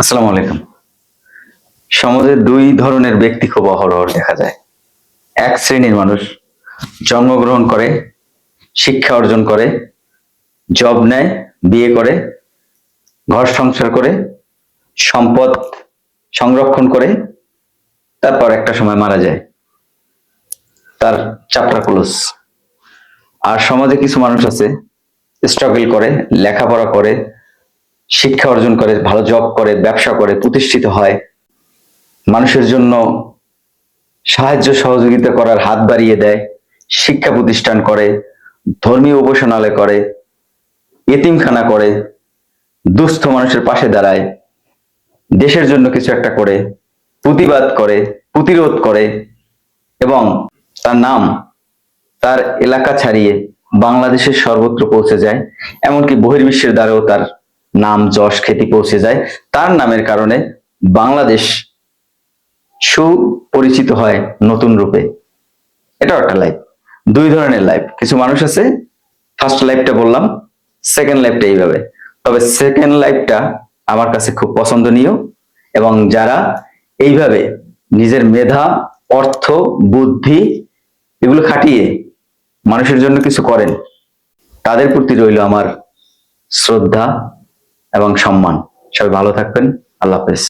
আসসালামু আলাইকুম। সমাজে দুই ধরনের ব্যক্তি খুব অহরহ দেখা যায়। এক শ্রেণির মানুষ জন্মগ্রহণ করে, শিক্ষা অর্জন করে, জব নেয়, বিয়ে করে, ঘর সংসার করে, সম্পদ সংরক্ষণ করে, তারপর একটা সময় মারা যায়। তার চাপটা ক্লোজ আর সমাজে কিছু মানুষ আছে স্ট্রাগল করে, লেখাপড়া করে শিক্ষা অর্জন করে, ভালো জব করে, ব্যবসা করে, প্রতিষ্ঠিত হয়। মানুষের জন্য সাহায্য সহযোগিতা করার হাত বাড়িয়ে দেয়, শিক্ষা প্রতিষ্ঠান করে, ধর্মীয় উপাসনালয় করে, এতিমখানা করে, দুস্থ মানুষের পাশে দাঁড়ায়, দেশের জন্য কিছু একটা করে, প্রতিবাদ করে, প্রতিরোধ করে এবং তার নাম তার এলাকা ছাড়িয়ে বাংলাদেশের সর্বত্র পৌঁছে যায়। এমনকি বহির্বিশ্বের দ্বারাও তার নাম যশ খ্যাতি পৌঁছে যায়। তার নামের কারণে বাংলাদেশ সুপরিচিত হয় নতুন রূপে। এটাও একটা লাইফ দুই ধরনের লাইফ কিছু মানুষ আছে ফার্স্ট লাইফটা বললাম সেকেন্ড লাইফটা এইভাবে। তবে সেকেন্ড লাইফটা আমার কাছে খুব পছন্দনীয় এবং যারা এইভাবে নিজের মেধা, অর্থ, বুদ্ধি এগুলো খাটিয়ে মানুষের জন্য কিছু করেন, তাদের প্রতি রইল আমার শ্রদ্ধা। এবং সম্মান। সবাই ভালো থাকবেন। আল্লাহ হাফেজ।